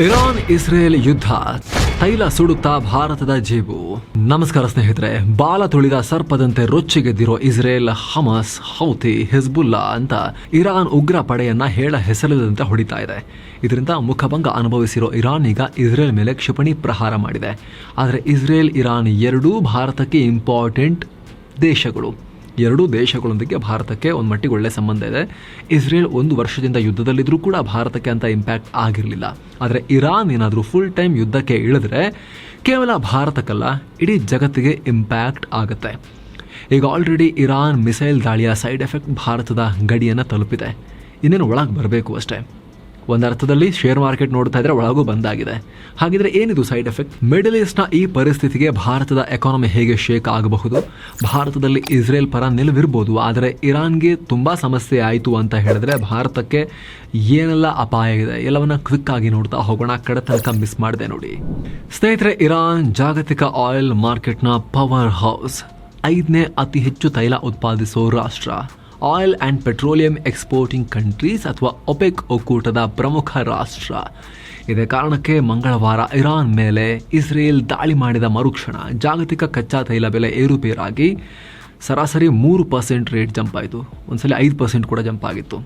Iran Israel ಯುದ್ಧ. ತೈಲ ಸುಡುತ್ತಾ ಭಾರತದ ಜೇಬು. ನಮಸ್ಕಾರ ಸ್ನೇಹಿತರೆ, ಬಾಲ ತುಳಿದ ಸರ್ಪದಂತೆ ರೊಚ್ಚಿಗೆದ್ದಿರೋ ಇಸ್ರೇಲ್ ಹಮಸ್ ಹೌತಿ ಹಿಜ್ಬುಲ್ಲಾ ಅಂತ ಇರಾನ್ ಉಗ್ರ ಪಡೆಯನ್ನ ಹೇಳ ಹೆಸರಿಲ್ಲದಂತೆ ಹೊಡಿತಾ ಇದೆ. ಇದರಿಂದ ಮುಖಭಂಗ ಅನುಭವಿಸಿರೋ ಇರಾನ್ ಈಗ ಇಸ್ರೇಲ್ ಮೇಲೆ ಕ್ಷಿಪಣಿ ಪ್ರಹಾರ ಮಾಡಿದೆ. ಆದರೆ ಇಸ್ರೇಲ್, ಇರಾನ್ ಎರಡೂ ಭಾರತಕ್ಕೆ ಇಂಪಾರ್ಟೆಂಟ್ ದೇಶಗಳು. ಎರಡೂ ದೇಶಗಳೊಂದಿಗೆ ಭಾರತಕ್ಕೆ ಒಂದು ಮಟ್ಟಿಗೆ ಒಳ್ಳೆ ಸಂಬಂಧ ಇದೆ. ಇಸ್ರೇಲ್ ಒಂದು ವರ್ಷದಿಂದ ಯುದ್ಧದಲ್ಲಿದ್ದರೂ ಕೂಡ ಭಾರತಕ್ಕೆ ಅಂತ ಇಂಪ್ಯಾಕ್ಟ್ ಆಗಿರಲಿಲ್ಲ. ಆದರೆ ಇರಾನ್ ಏನಾದರೂ ಫುಲ್ ಟೈಮ್ ಯುದ್ಧಕ್ಕೆ ಇಳಿದ್ರೆ ಕೇವಲ ಭಾರತಕ್ಕಲ್ಲ, ಇಡೀ ಜಗತ್ತಿಗೆ ಇಂಪ್ಯಾಕ್ಟ್ ಆಗುತ್ತೆ. ಈಗ ಆಲ್ರೆಡಿ ಇರಾನ್ ಮಿಸೈಲ್ ದಾಳಿಯ ಸೈಡ್ ಎಫೆಕ್ಟ್ ಭಾರತದ ಗಡಿಯನ್ನು ತಲುಪಿದೆ. ಇನ್ನೇನು ಒಳಗೆ ಬರಬೇಕು ಅಷ್ಟೇ. ಒಂದರ್ಥದಲ್ಲಿ ಶೇರ್ ಮಾರ್ಕೆಟ್ ನೋಡ್ತಾ ಇದ್ರೆ ಒಳಗೂ ಬಂದಾಗಿದೆ. ಹಾಗಿದ್ರೆ ಏನಿದು ಸೈಡ್ ಎಫೆಕ್ಟ್ ಮಿಡಲ್ ಈಸ್ಟ್ನ ಈ ಪರಿಸ್ಥಿತಿಗೆ ಭಾರತದ ಎಕಾನಮಿ ಹೇಗೆ ಶೇಕ್ ಆಗಬಹುದು? ಭಾರತದಲ್ಲಿ ಇಸ್ರೇಲ್ ಪರ ನಿಲುವಿರ್ಬೋದು, ಆದರೆ ಇರಾನ್ಗೆ ತುಂಬ ಸಮಸ್ಯೆ ಆಯಿತು ಅಂತ ಹೇಳಿದ್ರೆ ಭಾರತಕ್ಕೆ ಏನೆಲ್ಲ ಅಪಾಯ ಇದೆ, ಎಲ್ಲವನ್ನ ಕ್ವಿಕ್ ಆಗಿ ನೋಡ್ತಾ ಹೋಗೋಣ. ಕಡೆ ತನಕ ಮಿಸ್ ಮಾಡಿದೆ ನೋಡಿ. ಸ್ನೇಹಿತರೆ, ಇರಾನ್ ಜಾಗತಿಕ ಆಯಿಲ್ ಮಾರ್ಕೆಟ್ನ ಪವರ್ ಹೌಸ್ ಐದನೇ ಅತಿ ಹೆಚ್ಚು ತೈಲ ಉತ್ಪಾದಿಸೋ ರಾಷ್ಟ್ರ. Oil and petroleum exporting countries ಅಥವಾ ಒಪೆಕ್ ಒಕ್ಕೂಟದ ಪ್ರಮುಖ ರಾಷ್ಟ್ರ. ಇದೇ ಕಾರಣಕ್ಕೆ ಮಂಗಳವಾರ ಇರಾನ್ ಮೇಲೆ ಇಸ್ರೇಲ್ ದಾಳಿ ಮಾಡಿದ ಮರುಕ್ಷಣ ಜಾಗತಿಕ ಕಚ್ಚಾ ತೈಲ ಬೆಲೆ ಏರುಪೇರಾಗಿ ಸರಾಸರಿ ಮೂರು ಪರ್ಸೆಂಟ್ ರೇಟ್ ಜಂಪ್ ಆಯಿತು ಒಂದ್ಸಲ ಐದು ಪರ್ಸೆಂಟ್ ಕೂಡ ಜಂಪ್ ಆಗಿತ್ತು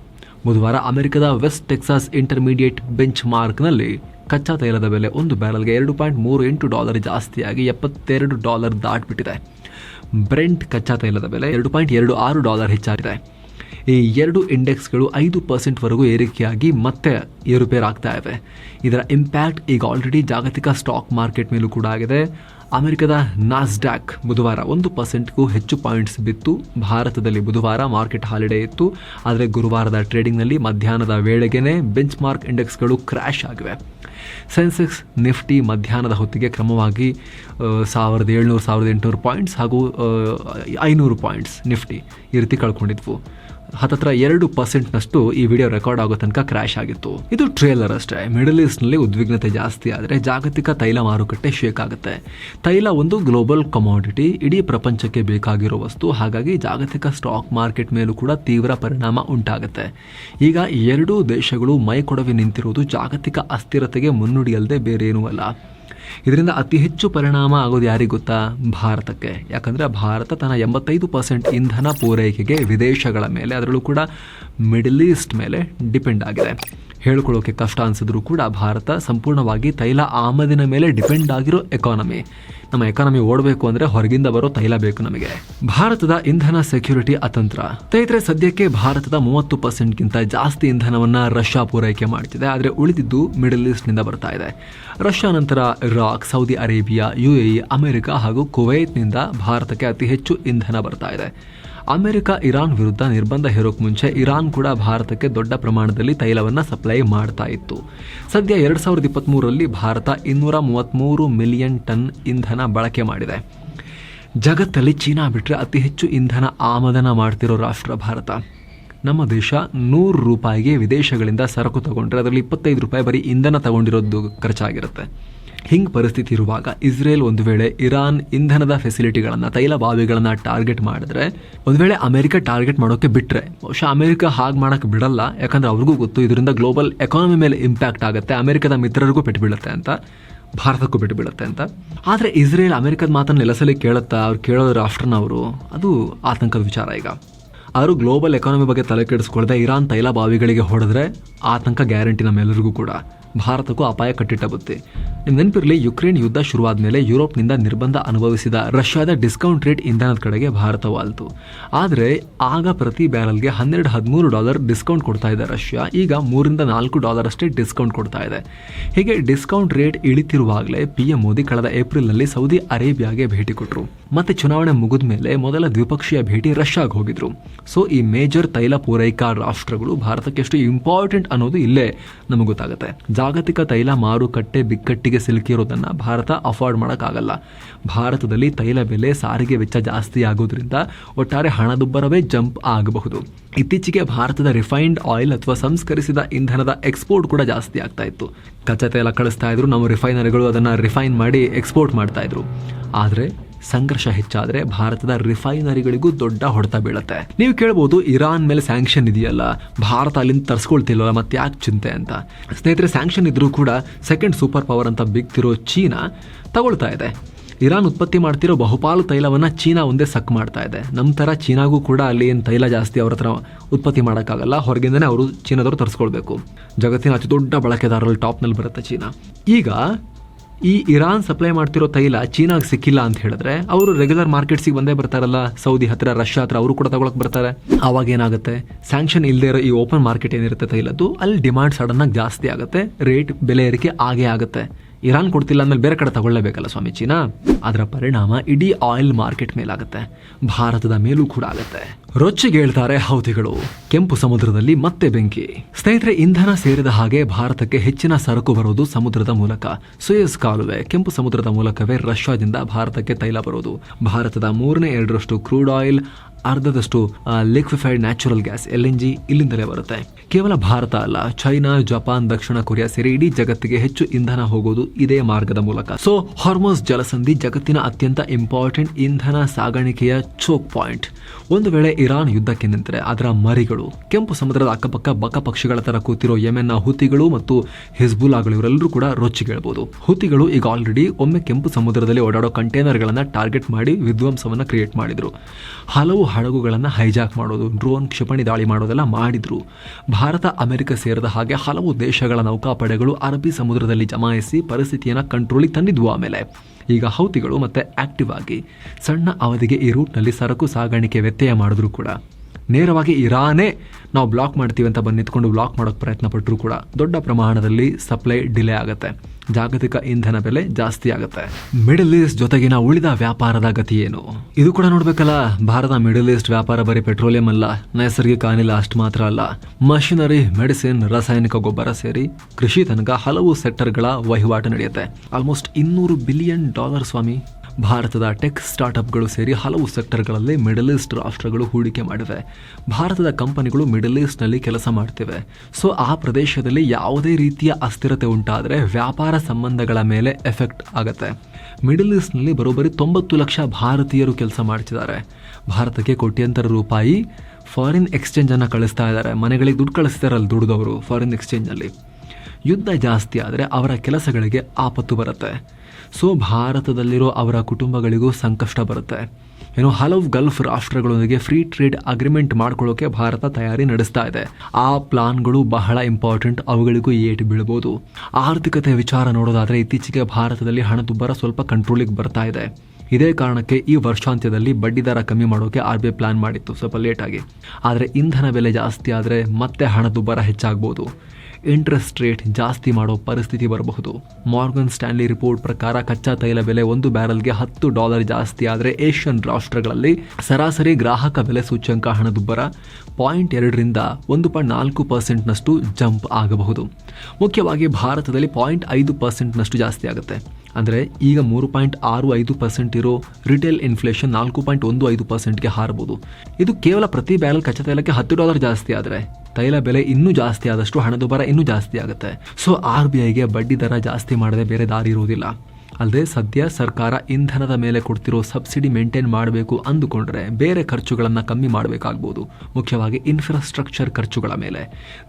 ಬುಧವಾರ ಅಮೆರಿಕದ ವೆಸ್ಟ್ ಟೆಕ್ಸಾಸ್ ಇಂಟರ್ಮೀಡಿಯೇಟ್ ಬೆಂಚ್ ಮಾರ್ಕ್ನಲ್ಲಿ ಕಚ್ಚಾ ತೈಲದ ಬೆಲೆ ಒಂದು ಬ್ಯಾರಲ್ಗೆ ಎರಡು ಪಾಯಿಂಟ್ ಮೂರು ಎಂಟು ಡಾಲರ್ ಜಾಸ್ತಿಯಾಗಿ ಎಪ್ಪತ್ತೆರಡು ಡಾಲರ್ ದಾಟ್ಬಿಟ್ಟಿದೆ. ಬ್ರೆಂಟ್ ಕಚ್ಚಾ ತೈಲದ ಬೆಲೆ ಎರಡು ಪಾಯಿಂಟ್ ಎರಡು ಆರು ಡಾಲರ್ ಹೆಚ್ಚಾಗಿದೆ. ಈ ಎರಡು ಇಂಡೆಕ್ಸ್ಗಳು ಐದು ಪರ್ಸೆಂಟ್ವರೆಗೂ ಏರಿಕೆಯಾಗಿ ಮತ್ತೆ ಏರುಪೇರಾಗ್ತಾ ಇವೆ. ಇದರ ಇಂಪ್ಯಾಕ್ಟ್ ಈಗ ಆಲ್ರೆಡಿ ಜಾಗತಿಕ ಸ್ಟಾಕ್ ಮಾರ್ಕೆಟ್ ಮೇಲೂ ಕೂಡ ಆಗಿದೆ. ಅಮೆರಿಕದ ನಾಸ್ಡ್ಯಾಕ್ ಬುಧವಾರ ಒಂದು ಪರ್ಸೆಂಟ್ಗೂ ಹೆಚ್ಚು ಪಾಯಿಂಟ್ಸ್ ಬಿತ್ತು. ಭಾರತದಲ್ಲಿ ಬುಧವಾರ ಮಾರ್ಕೆಟ್ ಹಾಲಿಡೇ ಇತ್ತು. ಆದರೆ ಗುರುವಾರದ ಟ್ರೇಡಿಂಗ್ನಲ್ಲಿ ಮಧ್ಯಾಹ್ನದ ವೇಳೆಗೆನೇ ಬೆಂಚ್ ಮಾರ್ಕ್ ಇಂಡೆಕ್ಸ್ಗಳು ಕ್ರ್ಯಾಶ್ ಆಗಿವೆ. ಸೆನ್ಸೆಕ್ಸ್ ನಿಫ್ಟಿ ಮಧ್ಯಾಹ್ನದ ಹೊತ್ತಿಗೆ ಕ್ರಮವಾಗಿ ಸಾವಿರದ ಏಳ್ನೂರು, ಸಾವಿರದ ಎಂಟುನೂರು ಪಾಯಿಂಟ್ಸ್ ಹಾಗೂ ಐನೂರು ಪಾಯಿಂಟ್ಸ್ ನಿಫ್ಟಿ ಈ ರೀತಿ ಕಳ್ಕೊಂಡಿದ್ವು. ಹತ್ತತ್ರ ಎರಡು ಪರ್ಸೆಂಟ್ನಷ್ಟು ಈ ವಿಡಿಯೋ ರೆಕಾರ್ಡ್ ಆಗೋ ತನಕ ಕ್ರ್ಯಾಶ್ ಆಗಿತ್ತು. ಇದು ಟ್ರೇಲರ್ ಅಷ್ಟೇ. ಮಿಡಲ್ ಈಸ್ಟ್ನಲ್ಲಿ ಉದ್ವಿಗ್ನತೆ ಜಾಸ್ತಿ ಆದರೆ ಜಾಗತಿಕ ತೈಲ ಮಾರುಕಟ್ಟೆ ಶೇಕ್ ಆಗುತ್ತೆ. ತೈಲ ಒಂದು ಗ್ಲೋಬಲ್ ಕಮಾಡಿಟಿ ಇಡೀ ಪ್ರಪಂಚಕ್ಕೆ ಬೇಕಾಗಿರೋ ವಸ್ತು. ಹಾಗಾಗಿ ಜಾಗತಿಕ ಸ್ಟಾಕ್ ಮಾರ್ಕೆಟ್ ಮೇಲೂ ಕೂಡ ತೀವ್ರ ಪರಿಣಾಮ ಉಂಟಾಗುತ್ತೆ. ಈಗ ಎರಡೂ ದೇಶಗಳು ಮೈಕೊಡವಿ ನಿಂತಿರುವುದು ಜಾಗತಿಕ ಅಸ್ಥಿರತೆಗೆ ಮುನ್ನುಡಿಯಲ್ಲದೆ ಬೇರೇನೂ ಅಲ್ಲ. ಇದರಿಂದ ಅತಿ ಹೆಚ್ಚು ಪರಿಣಾಮ ಆಗೋದು ಯಾರಿಗೆ ಗೊತ್ತಾ? ಭಾರತಕ್ಕೆ. ಯಾಕಂದರೆ ಭಾರತ ತನ್ನ ಎಂಬತ್ತೈದು ಪರ್ಸೆಂಟ್ ಇಂಧನ ಪೂರೈಕೆಗೆ ವಿದೇಶಗಳ ಮೇಲೆ, ಅದರಲ್ಲೂ ಕೂಡ ಮಿಡಲ್ ಈಸ್ಟ್ ಮೇಲೆ ಡಿಪೆಂಡ್ ಆಗಿದೆ. ಹೇಳ್ಕೊಳ್ಳೋಕೆ ಕಷ್ಟ ಅನಿಸಿದ್ರು ಕೂಡ ಭಾರತ ಸಂಪೂರ್ಣವಾಗಿ ತೈಲ ಆಮದಿನ ಮೇಲೆ ಡಿಪೆಂಡ್ ಆಗಿರೋ ಎಕಾನಮಿ ನಮ್ಮ ಎಕಾನಮಿ ಓಡಬೇಕು ಅಂದ್ರೆ ಹೊರಗಿಂದ ಬರೋ ತೈಲ ಬೇಕು ನಮಗೆ. ಭಾರತದ ಇಂಧನ ಸೆಕ್ಯೂರಿಟಿ ಅತಂತ್ರ. ಸ್ನೇಹಿತರೆ ಸದ್ಯಕ್ಕೆ ಭಾರತದ ಮೂವತ್ತು ಪರ್ಸೆಂಟ್ಗಿಂತ ಜಾಸ್ತಿ ಇಂಧನವನ್ನ ರಷ್ಯಾ ಪೂರೈಕೆ ಮಾಡ್ತಿದೆ. ಆದರೆ ಉಳಿದಿದ್ದು ಮಿಡಲ್ ಈಸ್ಟ್ನಿಂದ ಬರ್ತಾ ಇದೆ. ರಷ್ಯಾ ನಂತರ Iraq Saudi Arabia U A America ಹಾಗೂ ಕುವೈತ್ನಿಂದ ಭಾರತಕ್ಕೆ ಅತಿ ಹೆಚ್ಚು ಇಂಧನ ಬರ್ತಾ ಇದೆ. ಅಮೆರಿಕ, ಇರಾನ್ ವಿರುದ್ಧ ನಿರ್ಬಂಧ ಹೇರೋಕ್ ಮುಂಚೆ ಇರಾನ್ ಕೂಡ ಭಾರತಕ್ಕೆ ದೊಡ್ಡ ಪ್ರಮಾಣದಲ್ಲಿ ತೈಲವನ್ನು ಸಪ್ಲೈ ಮಾಡ್ತಾ ಇತ್ತು. ಸದ್ಯ ಎರಡು ಸಾವಿರದ ಇಪ್ಪತ್ತ್ಮೂರರಲ್ಲಿ ಭಾರತ ಇನ್ನೂರ ಮೂವತ್ತ್ಮೂರು ಮಿಲಿಯನ್ ಟನ್ ಇಂಧನ ಬಳಕೆ ಮಾಡಿದೆ. ಜಗತ್ತಲ್ಲಿ ಚೀನಾ ಬಿಟ್ಟರೆ ಅತಿ ಹೆಚ್ಚು ಇಂಧನ ಆಮದನ ಮಾಡ್ತಿರೋ ರಾಷ್ಟ್ರ ಭಾರತ. ನಮ್ಮ ದೇಶ ನೂರು ರೂಪಾಯಿಗೆ ವಿದೇಶಗಳಿಂದ ಸರಕು ತಗೊಂಡ್ರೆ ಅದರಲ್ಲಿ ಇಪ್ಪತ್ತೈದು ರೂಪಾಯಿ ಬರೀ ಇಂಧನ ತಗೊಂಡಿರೋದು ಖರ್ಚಾಗಿರುತ್ತೆ. ಹಿಂಗೆ ಪರಿಸ್ಥಿತಿ ಇರುವಾಗ ಇಸ್ರೇಲ್ ಒಂದು ವೇಳೆ ಇರಾನ್ ಇಂಧನದ ಫೆಸಿಲಿಟಿಗಳನ್ನು ತೈಲ ಬಾವಿಗಳನ್ನು ಟಾರ್ಗೆಟ್ ಮಾಡಿದ್ರೆ, ಒಂದು ವೇಳೆ ಅಮೆರಿಕ ಟಾರ್ಗೆಟ್ ಮಾಡೋಕೆ ಬಿಟ್ಟರೆ ಬಹುಶಃ ಅಮೆರಿಕ ಹಾಗೆ ಮಾಡೋಕ್ಕೆ ಬಿಡಲ್ಲ. ಯಾಕಂದ್ರೆ ಅವ್ರಿಗೂ ಗೊತ್ತು ಇದರಿಂದ ಗ್ಲೋಬಲ್ ಎಕಾನಮಿ ಮೇಲೆ ಇಂಪ್ಯಾಕ್ಟ್ ಆಗುತ್ತೆ, ಅಮೆರಿಕದ ಮಿತ್ರರಿಗೂ ಪೆಟ್ಟು ಬೀಳುತ್ತೆ ಅಂತ, ಭಾರತಕ್ಕೂ ಬಿಟ್ಟು ಅಂತ. ಆದರೆ ಇಸ್ರೇಲ್ ಅಮೆರಿಕದ ಮಾತನ್ನು ನೆಲಸಲಿ ಕೇಳುತ್ತಾ, ಅವ್ರು ಕೇಳೋ ರಾಷ್ಟ್ರನವರು ಅದು ಆತಂಕದ ವಿಚಾರ ಈಗ. ಅವರು ಗ್ಲೋಬಲ್ ಎಕಾನಮಿ ಬಗ್ಗೆ ತಲೆ ಕೆಡಿಸ್ಕೊಳ್ದೆ ಇರಾನ್ ತೈಲ ಬಾವಿಗಳಿಗೆ ಹೊಡೆದ್ರೆ ಆತಂಕ ಗ್ಯಾರಂಟಿ ನಮ್ಮೆಲ್ಲರಿಗೂ ಕೂಡ. ಭಾರತಕ್ಕೂ ಅಪಾಯ ಕಟ್ಟಿಟ್ಟ ಬುತ್ತೆ. ನಿಮ್ ನೆನಪಿರಲಿ, ಯುಕ್ರೇನ್ ಯುದ್ಧ ಶುರುವಾದ ಮೇಲೆ ಯುರೋಪ್ನಿಂದ ನಿರ್ಬಂಧ ಅನುಭವಿಸಿದ ರಷ್ಯಾದ ಡಿಸ್ಕೌಂಟ್ ರೇಟ್ ಇಂಧನದ ಕಡೆಗೆ ಭಾರತ ವಾಲ್ತು. ಆದರೆ, ಆಗ ಪ್ರತಿ ಬ್ಯಾರಲ್ಗೆ ಹನ್ನೆರಡು, ಹದಿಮೂರು ಡಾಲರ್ ಡಿಸ್ಕೌಂಟ್ ಕೊಡ್ತಾ ಇದೆ ರಷ್ಯಾ, ಈಗ ಮೂರಿಂದ ನಾಲ್ಕು ಡಾಲರ್ ಅಷ್ಟೇ ಡಿಸ್ಕೌಂಟ್ ಕೊಡ್ತಾ ಇದೆ. ಹೀಗೆ ಡಿಸ್ಕೌಂಟ್ ರೇಟ್ ಇಳಿತಿರುವಾಗಲೇ ಪಿ ಎಂ ಮೋದಿ ಕಳೆದ ಏಪ್ರಿಲ್ನಲ್ಲಿ ಸೌದಿ ಅರೇಬಿಯಾಗೆ ಭೇಟಿ ಕೊಟ್ಟರು ಮತ್ತೆ ಚುನಾವಣೆ ಮುಗಿದ ಮೇಲೆ ಮೊದಲ ದ್ವಿಪಕ್ಷೀಯ ಭೇಟಿ ರಷ್ಯಾಗೆ ಹೋಗಿದ್ರು. ಸೊ ಈ ಮೇಜರ್ ತೈಲ ಪೂರೈಕಾ ರಾಷ್ಟ್ರಗಳು ಭಾರತಕ್ಕೆ ಎಷ್ಟು ಇಂಪಾರ್ಟೆಂಟ್ ಅನ್ನೋದು ಇಲ್ಲೇ ನಮಗೆ ಗೊತ್ತಾಗುತ್ತೆ. ಜಾಗತಿಕ ತೈಲ ಮಾರುಕಟ್ಟೆ ಬಿಕ್ಕಟ್ಟಿಗೆ ಸಿಲುಕಿರೋದನ್ನ ಭಾರತ ಅಫೋರ್ಡ್ ಮಾಡೋಕ್ಕಾಗಲ್ಲ. ಭಾರತದಲ್ಲಿ ತೈಲ ಬೆಲೆ ಸಾರಿಗೆ ವೆಚ್ಚ ಜಾಸ್ತಿ ಆಗೋದ್ರಿಂದ ಒಟ್ಟಾರೆ ಹಣದುಬ್ಬರವೇ ಜಂಪ್ ಆಗಬಹುದು. ಇತ್ತೀಚೆಗೆ ಭಾರತದ ರಿಫೈನ್ಡ್ ಆಯಿಲ್ ಅಥವಾ ಸಂಸ್ಕರಿಸಿದ ಇಂಧನದ ಎಕ್ಸ್ಪೋರ್ಟ್ ಕೂಡ ಜಾಸ್ತಿ ಆಗ್ತಾ ಇತ್ತು. ಕಚ್ಚಾ ತೈಲ ಕಳಿಸ್ತಾ ಇದ್ರು, ನಮ್ಮ ರಿಫೈನರಿಗಳು ಅದನ್ನು ರಿಫೈನ್ ಮಾಡಿ ಎಕ್ಸ್ಪೋರ್ಟ್ ಮಾಡ್ತಾ ಇದ್ರು. ಆದರೆ ಸಂಘರ್ಷ ಹೆಚ್ಚಾದರೆ ಭಾರತದ ರಿಫೈನರಿಗಳಿಗೂ ದೊಡ್ಡ ಹೊಡೆತ ಬೀಳುತ್ತೆ. ನೀವು ಕೇಳ್ಬೋದು ಇರಾನ್ ಮೇಲೆ ಸ್ಯಾಂಕ್ಷನ್ ಇದೆಯಲ್ಲ, ಭಾರತ ಅಲ್ಲಿಂದ ತರ್ಸ್ಕೊಳ್ತಿಲ್ಲ ಮತ್ತೆ ಯಾಕೆ ಚಿಂತೆ ಅಂತ. ಸ್ನೇಹಿತರೆ ಸ್ಯಾಂಕ್ಷನ್ ಇದ್ರೂ ಕೂಡ ಸೆಕೆಂಡ್ ಸೂಪರ್ ಪವರ್ ಅಂತ ಬಿಗ್ತಿರೋ ಚೀನಾ ತಗೊಳ್ತಾ ಇದೆ. ಇರಾನ್ ಉತ್ಪತ್ತಿ ಮಾಡ್ತಿರೋ ಬಹುಪಾಲು ತೈಲವನ್ನ ಚೀನಾ ಒಂದೇ ಸಕ್ ಮಾಡ್ತಾ ಇದೆ. ನಮ್ಮ ಥರ ಚೀನಾಗೂ ಕೂಡ ಅಲ್ಲಿ ಏನು ತೈಲ ಜಾಸ್ತಿ ಅವ್ರ ಹತ್ರ ಉತ್ಪತ್ತಿ ಮಾಡೋಕ್ಕಾಗಲ್ಲ, ಹೊರಗಿಂದನೇ ಅವರು ಚೀನಾದವರು ತರಿಸ್ಕೊಳ್ಬೇಕು. ಜಗತ್ತಿನ ಅತಿ ದೊಡ್ಡ ಬಳಕೆದಾರರಲ್ಲಿ ಟಾಪ್ನಲ್ಲಿ ಬರುತ್ತೆ ಚೀನಾ. ಈಗ ಈ ಇರಾನ್ ಸಪ್ಲೈ ಮಾಡ್ತಿರೋ ತೈಲ ಚೀನಾಗೆ ಸಿಕ್ಕಿಲ್ಲ ಅಂತ ಹೇಳಿದ್ರೆ ಅವರು ರೆಗ್ಯುಲರ್ ಮಾರ್ಕೆಟ್ಸಿಗೆ ಬಂದೇ ಬರ್ತಾರಲ್ಲ, ಸೌದಿ ಹತ್ರ, ರಷ್ಯಾ ಹತ್ರ ಅವರು ಕೂಡ ತಗೊಳಕ್ ಬರ್ತಾರೆ. ಅವಾಗ ಏನಾಗುತ್ತೆ? ಸ್ಯಾಂಕ್ಷನ್ ಇಲ್ಲದೆ ಇರೋ ಈ ಓಪನ್ ಮಾರ್ಕೆಟ್ ಏನಿರುತ್ತೆ ತೈಲದ್ದು, ಅಲ್ಲಿ ಡಿಮಾಂಡ್ ಸಡನ್ ಆಗಿ ಜಾಸ್ತಿ ಆಗುತ್ತೆ ರೇಟ್ ಬೆಲೆ ಏರಿಕೆ ಆಗೇ ಆಗುತ್ತೆ. ಇರಾನ್ ಕೊಡ್ತಿಲ್ಲ ಅಂದ್ಮೇಲೆ ಬೇರೆ ಕಡೆ ತಗೊಳ್ಳೇಬೇಕಲ್ಲ ಸ್ವಾಮಿ ಚೀನಾ ಅದರ ಪರಿಣಾಮ ಇಡೀ ಆಯಿಲ್ ಮಾರ್ಕೆಟ್ ಮೇಲಾಗುತ್ತೆ. ಭಾರತದ ಮೇಲೂ ಕೂಡ ಆಗುತ್ತೆ. ರೊಚ್ಚಿಗೆ ಹೇಳ್ತಾರೆ ಹೌದಿಗಳು. ಕೆಂಪು ಸಮುದ್ರದಲ್ಲಿ ಮತ್ತೆ ಬೆಂಕಿ. ಸ್ನೇಹಿತರೆ, ಇಂಧನ ಸೇರಿದ ಹಾಗೆ ಭಾರತಕ್ಕೆ ಹೆಚ್ಚಿನ ಸರಕು ಬರೋದು ಸಮುದ್ರದ ಮೂಲಕ. ಸುಯಸ್ ಕಾಲುವೆ, ಕೆಂಪು ಸಮುದ್ರದ ಮೂಲಕವೇ ರಷ್ಯಾದಿಂದ ಭಾರತಕ್ಕೆ ತೈಲ ಬರೋದು. ಭಾರತದ ಮೂರನೇ ಎರಡರಷ್ಟು ಕ್ರೂಡ್ ಆಯಿಲ್ ಅರ್ಧದಷ್ಟು liquefied natural gas L N G ಇಲ್ಲಿಂದಲೇ ಬರುತ್ತೆ. ಕೇವಲ ಭಾರತ ಅಲ್ಲ, ಚೈನಾ, ಜಪಾನ್, ದಕ್ಷಿಣ ಕೊರಿಯಾ ಸೇರಿ ಇಡೀ ಜಗತ್ತಿಗೆ ಹೆಚ್ಚು ಇಂಧನ ಹೋಗೋದು ಇದೇ ಮಾರ್ಗದ ಮೂಲಕ. ಸೊ ಹಾರ್ಮೋಸ್ ಜಲಸಂಧಿ ಜಗತ್ತಿನ ಅತ್ಯಂತ ಇಂಪಾರ್ಟೆಂಟ್ ಇಂಧನ ಸಾಗಾಣಿಕೆಯ ಚೋಕ್ ಪಾಯಿಂಟ್ ಒಂದು ವೇಳೆ ಇರಾನ್ ಯುದ್ಧಕ್ಕೆ ನಿಂತರೆ ಅದರ ಮರಿಗಳು, ಕೆಂಪು ಸಮುದ್ರದ ಅಕ್ಕಪಕ್ಕ ಬಕ ಪಕ್ಷಿಗಳ ತರ ಕೂತಿರೋ ಯಮೆನ್ನ ಹುತಿಗಳು ಮತ್ತು ಹಿಜ್ಬುಲಾಗಳು ಇವರೆಲ್ಲರೂ ಕೂಡ ರೊಚ್ಚಿಗೇಳ್ಬೋದು ಹುತಿಗಳು ಈಗ ಆಲ್ರೆಡಿ ಒಮ್ಮೆ ಕೆಂಪು ಸಮುದ್ರದಲ್ಲಿ ಓಡಾಡೋ ಕಂಟೈನರ್ಗಳನ್ನು ಟಾರ್ಗೆಟ್ ಮಾಡಿ ವಿಧ್ವಂಸವನ್ನ ಕ್ರಿಯೇಟ್ ಮಾಡಿದ್ರು. ಹಲವು ಹಡಗುಗಳನ್ನು ಹೈಜಾಕ್ ಮಾಡೋದು ಡ್ರೋನ್ ಕ್ಷಿಪಣಿ ದಾಳಿ ಮಾಡೋದೆಲ್ಲ ಮಾಡಿದರು. ಭಾರತ, ಅಮೆರಿಕ ಸೇರಿದ ಹಾಗೆ ಹಲವು ದೇಶಗಳ ನೌಕಾಪಡೆಗಳು ಅರಬ್ಬಿ ಸಮುದ್ರದಲ್ಲಿ ಜಮಾಯಿಸಿ ಪರಿಸ್ಥಿತಿಯನ್ನು ಕಂಟ್ರೋಲಿಗೆ ತಂದಿದ್ವು ಆಮೇಲೆ. ಈಗ ಹೌತಿಗಳು ಮತ್ತೆ ಆಕ್ಟಿವ್ ಆಗಿ. ಸಣ್ಣ ಅವಧಿಗೆ ಈ ರೂಟ್ನಲ್ಲಿ ಸರಕು ಸಾಗಾಣಿಕೆ ವ್ಯತ್ಯಯ ಮಾಡಿದ್ರು ಕೂಡ. ನೇರವಾಗಿ ಇರಾನೇ ನಾವು ಬ್ಲಾಕ್ ಮಾಡ್ತೀವಿ ಅಂತ ಬಂದು ನಿಂತ್ಕೊಂಡು ಬ್ಲಾಕ್ ಮಾಡೋಕ್ಕೆ ಪ್ರಯತ್ನ ಪಟ್ಟರು ಕೂಡ ದೊಡ್ಡ ಪ್ರಮಾಣದಲ್ಲಿ ಸಪ್ಲೈ ಡಿಲೇ ಆಗುತ್ತೆ. ಜಾಗತಿಕ ಇಂಧನ ಬೆಲೆ ಜಾಸ್ತಿ ಆಗುತ್ತೆ. ಮಿಡಲ್ ಈಸ್ಟ್ ಜೊತೆಗಿನ ಉಳಿದ ವ್ಯಾಪಾರದ ಗತಿ ಏನು? ಇದು ಕೂಡ ನೋಡ್ಬೇಕಲ್ಲ, ಭಾರತ ಮಿಡಲ್ ಈಸ್ಟ್ ವ್ಯಾಪಾರ ಬರೀ ಪೆಟ್ರೋಲಿಯಂ ಅಲ್ಲ, ನೈಸರ್ಗಿಕ ಅನಿಲ ಅಷ್ಟು ಮಾತ್ರ ಅಲ್ಲ. ಮಷಿನರಿ, ಮೆಡಿಸಿನ್, ರಾಸಾಯನಿಕ ಗೊಬ್ಬರ ಸೇರಿ ಕೃಷಿ ತನಕ ಹಲವು ಸೆಕ್ಟರ್ಗಳ ವಹಿವಾಟು ನಡೆಯುತ್ತೆ. ಆಲ್ಮೋಸ್ಟ್ ಇನ್ನೂರು ಬಿಲಿಯನ್ ಡಾಲರ್ ಸ್ವಾಮಿ ಭಾರತದ ಟೆಕ್ ಸ್ಟಾರ್ಟ್ಅಪ್ಗಳು ಸೇರಿ ಹಲವು ಸೆಕ್ಟರ್ಗಳಲ್ಲಿ ಮಿಡಲ್ ಈಸ್ಟ್ ರಾಷ್ಟ್ರಗಳು ಹೂಡಿಕೆ ಮಾಡಿವೆ. ಭಾರತದ ಕಂಪನಿಗಳು ಮಿಡಲ್ ಈಸ್ಟ್ನಲ್ಲಿ ಕೆಲಸ ಮಾಡ್ತಿವೆ. ಸೊ, ಆ ಪ್ರದೇಶದಲ್ಲಿ ಯಾವುದೇ ರೀತಿಯ ಅಸ್ಥಿರತೆ ಉಂಟಾದರೆ ವ್ಯಾಪಾರ ಸಂಬಂಧಗಳ ಮೇಲೆ ಎಫೆಕ್ಟ್ ಆಗುತ್ತೆ. ಮಿಡಲ್ ಈಸ್ಟ್ನಲ್ಲಿ ಬರೋಬ್ಬರಿ ತೊಂಬತ್ತು ಲಕ್ಷ ಭಾರತೀಯರು ಕೆಲಸ ಮಾಡ್ತಿದ್ದಾರೆ. ಭಾರತಕ್ಕೆ ಕೋಟ್ಯಂತರ ರೂಪಾಯಿ ಫಾರಿನ್ ಎಕ್ಸ್ಚೇಂಜನ್ನು ಕಳಿಸ್ತಾ ಇದ್ದಾರೆ. ಮನೆಗಳಿಗೆ ದುಡ್ಡು ಕಳಿಸ್ತಾರಲ್ಲ ದುಡ್ದವರು ಫಾರಿನ್ ಎಕ್ಸ್ಚೇಂಜ್ನಲ್ಲಿ ಯುದ್ಧ ಜಾಸ್ತಿ ಆದರೆ ಅವರ ಕೆಲಸಗಳಿಗೆ ಆಪತ್ತು ಬರುತ್ತೆ. ಸೊ, ಭಾರತದಲ್ಲಿರೋ ಅವರ ಕುಟುಂಬಗಳಿಗೂ ಸಂಕಷ್ಟ ಬರುತ್ತೆ. ಏನೋ ಹಲವು ಗಲ್ಫ್ ರಾಷ್ಟ್ರಗಳೊಂದಿಗೆ ಫ್ರೀ ಟ್ರೇಡ್ ಅಗ್ರಿಮೆಂಟ್ ಮಾಡ್ಕೊಳ್ಳೋಕೆ ಭಾರತ ತಯಾರಿ ನಡೆಸ್ತಾ ಇದೆ. ಆ ಪ್ಲಾನ್ಗಳು ಬಹಳ ಇಂಪಾರ್ಟೆಂಟ್, ಅವುಗಳಿಗೂ ಏಟು ಬೀಳ್ಬೋದು. ಆರ್ಥಿಕತೆ ವಿಚಾರ ನೋಡೋದಾದರೆ ಇತ್ತೀಚೆಗೆ ಭಾರತದಲ್ಲಿ ಹಣದುಬ್ಬರ ಸ್ವಲ್ಪ ಕಂಟ್ರೋಲಿಗೆ ಬರ್ತಾ ಇದೆ. ಇದೇ ಕಾರಣಕ್ಕೆ ಈ ವರ್ಷಾಂತ್ಯದಲ್ಲಿ ಬಡ್ಡಿದರ ಕಮ್ಮಿ ಮಾಡೋಕೆ ಆರ್ ಬಿ ಐ ಪ್ಲಾನ್ ಮಾಡಿತ್ತು, ಸ್ವಲ್ಪ ಲೇಟಾಗಿ. ಆದರೆ ಇಂಧನ ಬೆಲೆ ಜಾಸ್ತಿ ಆದರೆ ಮತ್ತೆ ಹಣದುಬ್ಬರ ಹೆಚ್ಚಾಗ್ಬೋದು. ಇಂಟ್ರೆಸ್ಟ್ ರೇಟ್ ಜಾಸ್ತಿ ಮಾಡೋ ಪರಿಸ್ಥಿತಿ ಬರಬಹುದು. ಮಾರ್ಗನ್ ಸ್ಟ್ಯಾನ್ಲಿ ರಿಪೋರ್ಟ್ ಪ್ರಕಾರ ಕಚ್ಚಾ ತೈಲ ಬೆಲೆ ಒಂದು ಬ್ಯಾರಲ್ಗೆ ಹತ್ತು ಡಾಲರ್ ಜಾಸ್ತಿ ಆದರೆ ಏಷ್ಯನ್ ರಾಷ್ಟ್ರಗಳಲ್ಲಿ ಸರಾಸರಿ ಗ್ರಾಹಕ ಬೆಲೆ ಸೂಚ್ಯಂಕ ಹಣದುಬ್ಬರ ಪಾಯಿಂಟ್ ಎರಡರಿಂದ ಒಂದು ಪಾಯಿಂಟ್ ನಾಲ್ಕು ಪರ್ಸೆಂಟ್ನಷ್ಟು ಜಂಪ್ ಆಗಬಹುದು. ಮುಖ್ಯವಾಗಿ ಭಾರತದಲ್ಲಿ ಪಾಯಿಂಟ್ ಐದು ಪರ್ಸೆಂಟ್ನಷ್ಟು ಜಾಸ್ತಿ ಆಗುತ್ತೆ. ಅಂದರೆ ಈಗ ಮೂರು ಪಾಯಿಂಟ್ ಆರು ಐದು ಪರ್ಸೆಂಟ್ ಇರೋ ರಿಟೇಲ್ ಇನ್ಫ್ಲೇಷನ್ ನಾಲ್ಕು ಪಾಯಿಂಟ್ ಒಂದು ಐದು ಪರ್ಸೆಂಟ್ಗೆ ಹಾರಬಹುದು. ಇದು ಕೇವಲ ಪ್ರತಿ ಬ್ಯಾರಲ್ ಕಚ್ಚಾ ತೈಲಕ್ಕೆ ಹತ್ತು ಡಾಲರ್ ಜಾಸ್ತಿ ಆದರೆ ತೈಲ ಬೆಲೆ ಇನ್ನೂ ಜಾಸ್ತಿ ಆದಷ್ಟು ಹಣದುಬ್ಬರ ಇನ್ನೂ ಜಾಸ್ತಿ ಆಗುತ್ತೆ. ಸೊ ಆರ್ ಬಿ ಐಗೆ ಬಡ್ಡಿ ದರ ಜಾಸ್ತಿ ಮಾಡದೆ ಬೇರೆ ದಾರಿ ಇರುವುದಿಲ್ಲ. ಅಲ್ಲದೆ ಸದ್ಯ ಸರ್ಕಾರ ಇಂಧನದ ಮೇಲೆ ಕೊಡ್ತಿರೋ ಸಬ್ಸಿಡಿ ಮೇಂಟೈನ್ ಮಾಡಬೇಕು ಅಂದುಕೊಂಡ್ರೆ ಬೇರೆ ಖರ್ಚುಗಳನ್ನು ಕಮ್ಮಿ ಮಾಡಬೇಕಾಗ್ಬೋದು. ಮುಖ್ಯವಾಗಿ ಇನ್ಫ್ರಾಸ್ಟ್ರಕ್ಚರ್ ಖರ್ಚುಗಳ ಮೇಲೆ.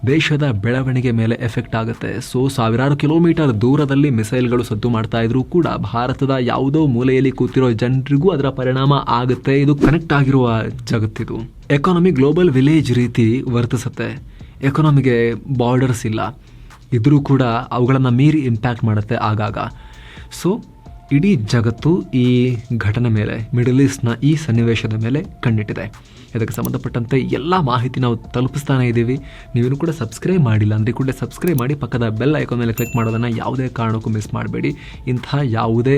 ದೇಶದ ಬೆಳವಣಿಗೆ ಮೇಲೆ ಎಫೆಕ್ಟ್ ಆಗುತ್ತೆ. ಸೊ ಸಾವಿರಾರು ಕಿಲೋಮೀಟರ್ ದೂರದಲ್ಲಿ ಮಿಸೈಲ್ಗಳು ಸದ್ದು ಮಾಡ್ತಾ ಇದ್ರೂ ಕೂಡ ಭಾರತದ ಯಾವುದೋ ಮೂಲೆಯಲ್ಲಿ ಕೂತಿರೋ ಜನರಿಗೂ ಅದರ ಪರಿಣಾಮ ಆಗುತ್ತೆ. ಇದು ಕನೆಕ್ಟ್ ಆಗಿರುವ ಜಗತ್ತಿದು. ಎಕಾನಮಿ ಗ್ಲೋಬಲ್ ವಿಲೇಜ್ ರೀತಿ ವರ್ತಿಸುತ್ತೆ. ಎಕಾನಮಿಗೆ ಬಾರ್ಡರ್ಸ್ ಇಲ್ಲ. ಇದ್ರೂ ಕೂಡ ಅವುಗಳನ್ನು ಮೀರಿ ಇಂಪ್ಯಾಕ್ಟ್ ಮಾಡುತ್ತೆ ಆಗಾಗ. ಸೊ ಇಡೀ ಜಗತ್ತು ಈ ಘಟನೆ ಮೇಲೆ ಮಿಡಲ್ ಈಸ್ಟ್ನ ಈ ಸನ್ನಿವೇಶದ ಮೇಲೆ ಕಣ್ಣಿಟ್ಟಿದೆ. ಇದಕ್ಕೆ ಸಂಬಂಧಪಟ್ಟಂತೆ ಎಲ್ಲ ಮಾಹಿತಿ ನಾವು ತಲುಪಿಸ್ತಾನೆ ಇದ್ದೀವಿ. ನೀವೇನು ಕೂಡ ಸಬ್ಸ್ಕ್ರೈಬ್ ಮಾಡಿಲ್ಲ ಅಂದರೆ ಕೂಡ ಸಬ್ಸ್ಕ್ರೈಬ್ ಮಾಡಿ ಪಕ್ಕದ ಬೆಲ್ ಐಕಾನ್ ಮೇಲೆ ಕ್ಲಿಕ್ ಮಾಡೋದನ್ನು ಯಾವುದೇ ಕಾರಣಕ್ಕೂ ಮಿಸ್ ಮಾಡಬೇಡಿ. ಇಂಥ ಯಾವುದೇ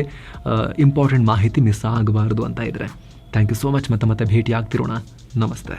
ಇಂಪಾರ್ಟೆಂಟ್ ಮಾಹಿತಿ ಮಿಸ್ ಆಗಬಾರ್ದು ಅಂತ ಇದ್ದರೆ ಥ್ಯಾಂಕ್ ಯು ಸೋ ಮಚ್ ಮತ್ತೆ ಮತ್ತೆ ಭೇಟಿ ಆಗ್ತಿರೋಣ ನಮಸ್ತೆ.